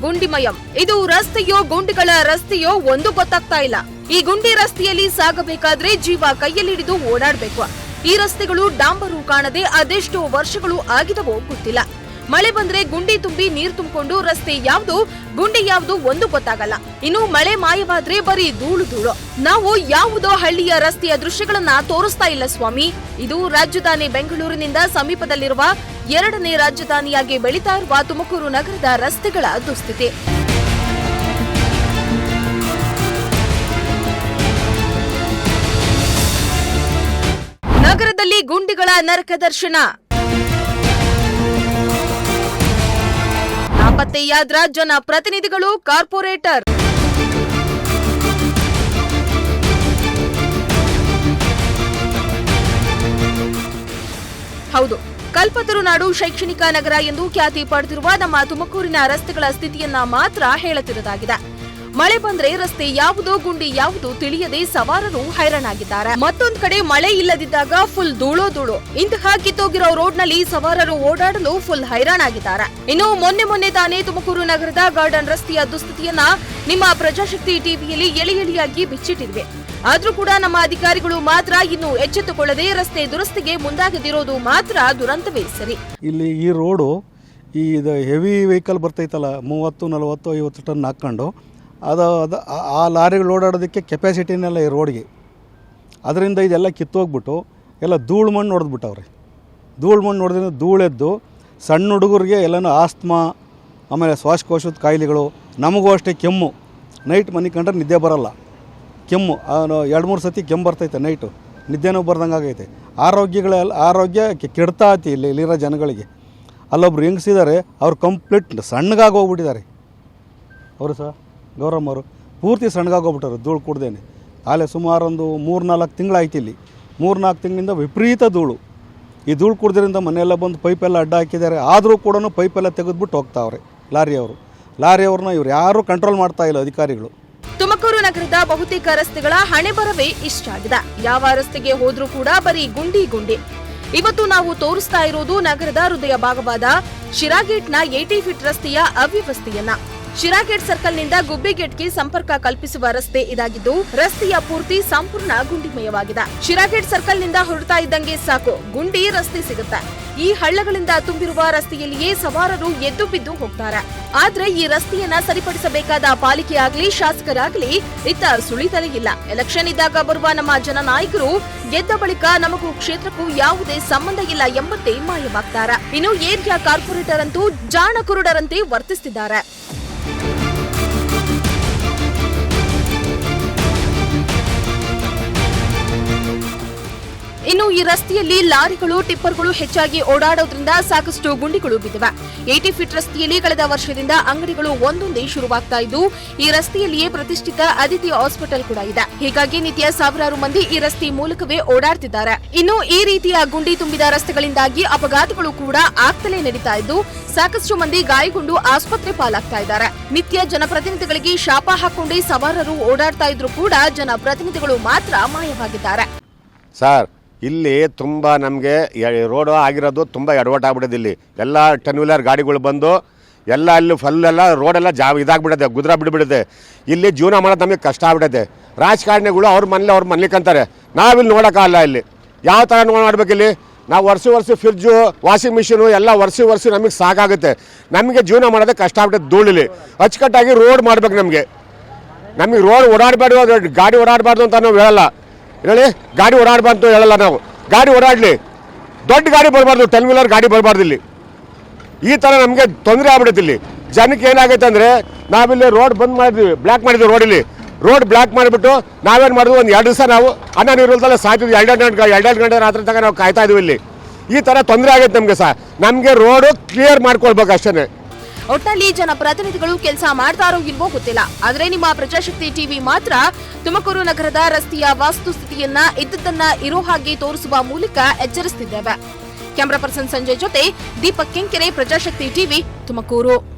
ಗುಂಡಿಮಯಂ. ಇದು ರಸ್ತೆಯೋ ಗುಂಡಿಗಳ ರಸ್ತೆಯೋ ಒಂದು ಗೊತ್ತಾಗ್ತಾ ಇಲ್ಲ. ಈ ಗುಂಡಿ ರಸ್ತೆಯಲ್ಲಿ ಸಾಗಬೇಕಾದ್ರೆ ಜೀವ ಕೈಯಲ್ಲಿ ಹಿಡಿದು ಓಡಾಡ್ಬೇಕು. ಈ ರಸ್ತೆಗಳು ಡಾಂಬರು ಕಾಣದೆ ಅದೆಷ್ಟೋ ವರ್ಷಗಳು ಆಗಿದವೋ ಗೊತ್ತಿಲ್ಲ. ಮಳೆ ಬಂದ್ರೆ ಗುಂಡಿ ತುಂಬಿ ನೀರ್ ತುಂಬಿಕೊಂಡು ರಸ್ತೆ ಯಾವ್ದು, ಗುಂಡಿ ಯಾವ್ದು ಒಂದು ಗೊತ್ತಾಗಲ್ಲ. ಇನ್ನು ಮಳೆ ಮಾಯವಾದ್ರೆ ಬರೀ ಧೂಳು ಧೂಳು. ನಾವು ಯಾವುದೋ ಹಳ್ಳಿಯ ರಸ್ತೆಯ ದೃಶ್ಯಗಳನ್ನ ತೋರಿಸ್ತಾ ಇಲ್ಲ ಸ್ವಾಮಿ. ಇದು ರಾಜಧಾನಿ ಬೆಂಗಳೂರಿನಿಂದ ಸಮೀಪದಲ್ಲಿರುವ ಎರಡನೇ ರಾಜಧಾನಿಯಾಗಿ ಬೆಳೀತಾ ಇರುವ ತುಮಕೂರು ನಗರದ ರಸ್ತೆಗಳ ದುಸ್ಥಿತಿ. ನಗರದಲ್ಲಿ ಗುಂಡಿಗಳ ನರಕ ದರ್ಶನ. ನಾಪತ್ತೆಯಾದ್ರ ಜನ ಪ್ರತಿನಿಧಿಗಳು, ಕಾರ್ಪೊರೇಟರ್. ಹೌದು ಕಲ್ಪತರು ನಾಡು ಶೈಕ್ಷಣಿಕ ನಗರ ಎಂದು ಖ್ಯಾತಿ ಪಡೆದಿರುವ ನಮ್ಮ ತುಮಕೂರಿನ ರಸ್ತೆಗಳ ಸ್ಥಿತಿಯನ್ನ ಮಾತ್ರ ಹೇಳುತ್ತಿರುವುದಾಗಿದೆ. ಮಳೆ ಬಂದ್ರೆ ರಸ್ತೆ ಯಾವುದು ಗುಂಡಿ, ಯಾವುದು ತಿಳಿಯದೆ ಸವಾರರು ಹೈರಾಣಾಗಿದ್ದಾರೆ. ಮತ್ತೊಂದ್ ಕಡೆ ಮಳೆ ಇಲ್ಲದಿದ್ದಾಗ ಫುಲ್ ಧೂಳೋ ಧೂಳು. ಇಂತಹ ಕಿತ್ತೋಗಿರೋ ರೋಡ್ನಲ್ಲಿ ಸವಾರರು ಓಡಾಡಲು ಫುಲ್ ಹೈರಾಣಾಗಿದ್ದಾರೆ. ಇನ್ನು ಮೊನ್ನೆ ಮೊನ್ನೆ ತಾನೇ ತುಮಕೂರು ನಗರದ ಗಾರ್ಡನ್ ರಸ್ತೆಯ ದುಸ್ಥಿತಿಯನ್ನ ನಿಮ್ಮ ಪ್ರಜಾಶಕ್ತಿ ಟಿವಿಯಲ್ಲಿ ಎಳೆ ಎಳೆಯಾಗಿ ಬಿಚ್ಚಿಟ್ಟಿದ್ವಿ. ಆದ್ರೂ ಕೂಡ ನಮ್ಮ ಅಧಿಕಾರಿಗಳು ಮಾತ್ರ ಇನ್ನು ಎಚ್ಚೆತ್ತುಕೊಳ್ಳದೆ ರಸ್ತೆ ದುರಸ್ತಿಗೆ ಮುಂದಾಗದಿರೋದು ಮಾತ್ರ ದುರಂತವೇ ಸರಿ. ಇಲ್ಲಿ ಈ ರೋಡು ಈ ಇದು ಹೆವಿ ವೆಹಿಕಲ್ ಬರ್ತೈತಲ್ಲ, ಮೂವತ್ತು, ನಲವತ್ತು, ಐವತ್ತು ಟನ್ ಹಾಕ್ಕೊಂಡು ಅದು ಅದು ಆ- ಲಾರಿಗಳು ಓಡಾಡೋದಕ್ಕೆ ಕೆಪಾಸಿಟಿನೆಲ್ಲ ಈ ರೋಡ್ಗೆ. ಅದರಿಂದ ಇದೆಲ್ಲ ಕಿತ್ತೋಗ್ಬಿಟ್ಟು ಎಲ್ಲ ಧೂಳು ಮಣ್ಣು ನೋಡಿದ್ಬಿಟ್ಟವ್ರೆ ಧೂಳು ಮಣ್ಣು ಹೊಡೆದ್ರೆ ಧೂಳೆದ್ದು ಸಣ್ಣ ಹುಡುಗರಿಗೆ ಎಲ್ಲನೂ ಆಸ್ತ್ಮಾ, ಆಮೇಲೆ ಶ್ವಾಸಕೋಶದ ಕಾಯಿಲೆಗಳು, ನಮಗೂ ಅಷ್ಟೇ ಕೆಮ್ಮು. ನೈಟ್ ಮನೆ ಕಂಡ್ರೆ ನಿದ್ದೆ ಬರೋಲ್ಲ. ಕೆಮ್ಮು ಎರಡು ಮೂರು ಸತಿ ಕೆಮ್ಮು ಬರ್ತೈತೆ ನೈಟು. ನಿದ್ದೆನೂ ಬರ್ದಂಗೆ ಆಗೈತೆ. ಆರೋಗ್ಯಗಳೆಲ್ಲ ಆರೋಗ್ಯ ಕೆಡ್ತಾ ಐತಿ ಇಲ್ಲಿ, ಇಲ್ಲಿರೋ ಜನಗಳಿಗೆ. ಅಲ್ಲೊಬ್ರು ಹೆಂಗಸಿದ್ದಾರೆ ಅವ್ರು ಕಂಪ್ಲೀಟ್ ಸಣ್ಣಗಾಗಿ ಹೋಗ್ಬಿಟ್ಟಿದ್ದಾರೆ. ಅವರು ಸಹ ಗೌರಮ್ಮ ಅವರು ಪೂರ್ತಿ ಸಣ್ಣಗಾಗಿ ಹೋಗ್ಬಿಟ್ಟಾರೆ ಧೂಳು ಕುಡ್ದೇನೆ. ಆಲೆ ಸುಮಾರು ಒಂದು ಮೂರು ನಾಲ್ಕು ತಿಂಗಳಾಯ್ತು ಇಲ್ಲಿ. ಮೂರು ನಾಲ್ಕು ತಿಂಗಳಿಂದ ವಿಪರೀತ ಧೂಳು. ಈ ಧೂಳು ಕುಡ್ದ್ರಿಂದ ಮನೆಯೆಲ್ಲ ಬಂದು ಪೈಪೆಲ್ಲ ಅಡ್ಡ ಹಾಕಿದ್ದಾರೆ. ಆದರೂ ಕೂಡ ಪೈಪೆಲ್ಲ ತೆಗೆದ್ಬಿಟ್ಟು ಹೋಗ್ತಾವ್ರೆ ಲಾರಿಯವರು ಲಾರಿಯವ್ರನ್ನ ಇವ್ರು ಯಾರು ಕಂಟ್ರೋಲ್ ಮಾಡ್ತಾ ಇಲ್ಲ ಅಧಿಕಾರಿಗಳು. ತುಮಕೂರು ನಗರದ ಬಹುತೇಕ ರಸ್ತೆಗಳ ಹಣೆ ಬರವೇ ಇಷ್ಟಾಗಿದೆ ಯಾವ ರಸ್ತೆಗೆ ಹೋದ್ರೂ ಕೂಡ ಬರೀ ಗುಂಡಿ ಗುಂಡಿ. ಇವತ್ತು ನಾವು ತೋರಿಸ್ತಾ ಇರೋದು ನಗರದ ಹೃದಯ ಭಾಗವಾದ ಶಿರಾಗೇಟ್ನ ಏಟಿ ಫಿಟ್ ರಸ್ತೆಯ ಅವ್ಯವಸ್ಥೆಯನ್ನ. ಶಿರಾಗೇಟ್ ಸರ್ಕಲ್ನಿಂದ ಗುಬ್ಬಿಗೇಟ್ಗೆ ಸಂಪರ್ಕ ಕಲ್ಪಿಸುವ ರಸ್ತೆ ಇದಾಗಿದ್ದು, ರಸ್ತೆಯ ಪೂರ್ತಿ ಸಂಪೂರ್ಣ ಗುಂಡಿಮಯವಾಗಿದೆ. ಶಿರಾಗೇಟ್ ಸರ್ಕಲ್ನಿಂದ ಹೊರಡ್ತಾ ಇದ್ದಂಗೆ ಸಾಕು, ಗುಂಡಿ ರಸ್ತೆ ಸಿಗುತ್ತೆ. ಈ ಹಳ್ಳಗಳಿಂದ ತುಂಬಿರುವ ರಸ್ತೆಯಲ್ಲಿಯೇ ಸವಾರರು ಎದ್ದು ಬಿದ್ದು ಹೋಗ್ತಾರೆ. ಆದ್ರೆ ಈ ರಸ್ತೆಯನ್ನ ಸರಿಪಡಿಸಬೇಕಾದ ಪಾಲಿಕೆ ಆಗ್ಲಿ, ಶಾಸಕರಾಗ್ಲಿ, ಇತ್ತ ಸುಳಿತಲೇ ಇಲ್ಲ. ಎಲೆಕ್ಷನ್ ಇದ್ದಾಗ ಬರುವ ನಮ್ಮ ಜನನಾಯಕರು ಗೆದ್ದ ಬಳಿಕ ನಮಗೂ ಕ್ಷೇತ್ರಕ್ಕೂ ಯಾವುದೇ ಸಂಬಂಧ ಇಲ್ಲ ಎಂಬಂತೆ ಮಾಯವಾಗ್ತಾರೆ. ಇನ್ನು ಏರಿಯಾ ಕಾರ್ಪೊರೇಟರ್ ಅಂತೂ ಜಾಣ ಕುರುಡರಂತೆ ವರ್ತಿಸುತ್ತಿದ್ದಾರೆ ರಸ್ತೆಯಲ್ಲಿ ಲಾರಿಗಳು, ಟಿಪ್ಪರ್ಗಳು ಹೆಚ್ಚಾಗಿ ಓಡಾಡೋದ್ರಿಂದ ಸಾಕಷ್ಟು ಗುಂಡಿಗಳು ಬಿದ್ದಿವೆ. ಏಟಿ ಫೀಟ್ ರಸ್ತೆಯಲ್ಲಿ ಕಳೆದ ವರ್ಷದಿಂದ ಅಂಗಡಿಗಳು ಒಂದೊಂದೇ ಶುರುವಾಗ್ತಾ ಇದ್ದು, ಈ ರಸ್ತೆಯಲ್ಲಿಯೇ ಪ್ರತಿಷ್ಠಿತ ಅದಿತಿ ಹಾಸ್ಪಿಟಲ್ ಕೂಡ ಇದೆ. ಹೀಗಾಗಿ ನಿತ್ಯ ಸಾವಿರಾರು ಮಂದಿ ಈ ರಸ್ತೆ ಮೂಲಕವೇ ಓಡಾಡ್ತಿದ್ದಾರೆ. ಇನ್ನು ಈ ರೀತಿಯ ಗುಂಡಿ ತುಂಬಿದ ರಸ್ತೆಗಳಿಂದಾಗಿ ಅಪಘಾತಗಳು ಕೂಡ ಆಗ್ತಲೇ ನಡೀತಾ ಇದ್ದು, ಸಾಕಷ್ಟು ಮಂದಿ ಗಾಯಗೊಂಡು ಆಸ್ಪತ್ರೆ ಪಾಲಾಗ್ತಾ ಇದ್ದಾರೆ. ನಿತ್ಯ ಜನಪ್ರತಿನಿಧಿಗಳಿಗೆ ಶಾಪ ಹಾಕೊಂಡೇ ಸವಾರರು ಓಡಾಡ್ತಾ ಇದ್ರು ಕೂಡ ಜನಪ್ರತಿನಿಧಿಗಳು ಮಾತ್ರ ಮಾಯವಾಗಿದ್ದಾರೆ. ಸರ್ ಇಲ್ಲಿ ತುಂಬ ನಮಗೆ ರೋಡು ಆಗಿರೋದು ತುಂಬ ಎಡವಟ್ ಆಗ್ಬಿಡೋದು ಇಲ್ಲಿ. ಎಲ್ಲ ಟೆನ್ ವೀಲರ್ ಗಾಡಿಗಳು ಬಂದು, ಎಲ್ಲ ಅಲ್ಲಿ ಫಲ್ಲೆಲ್ಲ ರೋಡೆಲ್ಲ ಜಾ ಇದಾಗ್ಬಿಡುತ್ತೆ ಗುದ್ರ ಬಿಡ್ಬಿಡುತ್ತೆ ಇಲ್ಲಿ ಜೀವನ ಮಾಡೋದು ನಮಗೆ ಕಷ್ಟ ಆಗ್ಬಿಡುತ್ತೆ ರಾಜಕಾರಣಿಗಳು ಅವ್ರ ಮನೇಲಿ ಅವ್ರ ಮನ್ಲಿಕ್ಕಂತಾರೆ ನಾವಿಲ್ಲಿ ನೋಡೋಕ್ಕಾಗಲ್ಲ ಇಲ್ಲಿ ಯಾವ ಥರ ಇಲ್ಲಿ? ನಾವು ವರ್ಷ ವರ್ಷ ಫ್ರಿಜ್ಜು ವಾಷಿಂಗ್ ಮಿಷಿನು ಎಲ್ಲ ವರ್ಷ ವರ್ಷ ನಮಗೆ ಸಾಕಾಗುತ್ತೆ. ನಮಗೆ ಜೀವನ ಮಾಡೋದೇ ಕಷ್ಟ ಆಗ್ಬಿಡುತ್ತೆ ಧೂಳಿಲಿ ಅಚ್ಚುಕಟ್ಟಾಗಿ ರೋಡ್ ಮಾಡ್ಬೇಕು ನಮಗೆ. ನಮಗೆ ರೋಡ್ ಓಡಾಡಬಾರ್ದು, ಗಾಡಿ ಓಡಾಡಬಾರ್ದು ಅಂತ ನಾವು ಹೇಳಲ್ಲ. ಹೇಳಿ, ಗಾಡಿ ಓಡಾಡಬಾರ್ದು ಹೇಳಲ್ಲ ನಾವು. ಗಾಡಿ ಓಡಾಡಲಿ. ದೊಡ್ಡ ಗಾಡಿ ಬರಬಾರ್ದು ಟೆನ್ ವೀಲರ್ ಗಾಡಿ ಬರಬಾರ್ದು ಇಲ್ಲಿ. ಈ ಥರ ನಮಗೆ ತೊಂದರೆ ಆಗ್ಬಿಡುತ್ತೆ ಇಲ್ಲಿ. ಜನಕ್ಕೆ ಏನಾಗುತ್ತೆ ಅಂದರೆ, ನಾವಿಲ್ಲಿ ರೋಡ್ ಬಂದ್ ಮಾಡಿದ್ವಿ ಬ್ಲ್ಯಾಕ್ ಮಾಡಿದ್ವಿ ರೋಡಲ್ಲಿ ರೋಡ್ ಬ್ಲ್ಯಾಕ್ ಮಾಡಿಬಿಟ್ಟು ನಾವೇನು ಮಾಡಿದ್ವಿ, ಒಂದು ಎರಡು ದಿವಸ ನಾವು ಅನ್ನ ನೀರುಲ್ದಲ್ಲ ಸಾಯ್ತಿದ್ವಿ. ಎರಡೆರಡು ಗಂಟೆ ಎರಡೆರಡು ಗಂಟೆ ರಾತ್ರಿ ತನಕ ನಾವು ಕಾಯ್ತಾ ಇದ್ವಿ ಇಲ್ಲಿ. ಈ ಥರ ತೊಂದರೆ ಆಗೈತೆ ನಮಗೆ ಸಹ ನಮಗೆ ರೋಡು ಕ್ಲಿಯರ್ ಮಾಡ್ಕೊಳ್ಬೇಕು ಅಷ್ಟೇ ಒಟ್ನಲ್ಲಿ ಜನಪ್ರತಿನಿಧಿಗಳು ಕೆಲಸ ಮಾಡ್ತಾರೋ ಇಲ್ವೋ ಗೊತ್ತಿಲ್ಲ. ಆದರೆ ನಿಮ್ಮ ಪ್ರಜಾಶಕ್ತಿ ಟಿವಿ ಮಾತ್ರ ತುಮಕೂರು ನಗರದ ರಸ್ತೆಯ ವಾಸ್ತುಸ್ಥಿತಿಯನ್ನ ಇದ್ದದ್ದನ್ನ ಇರೋ ಹಾಗೆ ತೋರಿಸುವ ಮೂಲಕ ಎಚ್ಚರಿಸುತ್ತಿದ್ದೇವೆ ಕ್ಯಾಮರಾ ಪರ್ಸನ್ ಸಂಜಯ್ ಜೊತೆ ದೀಪಕ್ ಕೆಂಕೆರೆ, ಪ್ರಜಾಶಕ್ತಿ ಟಿವಿ ತುಮಕೂರು.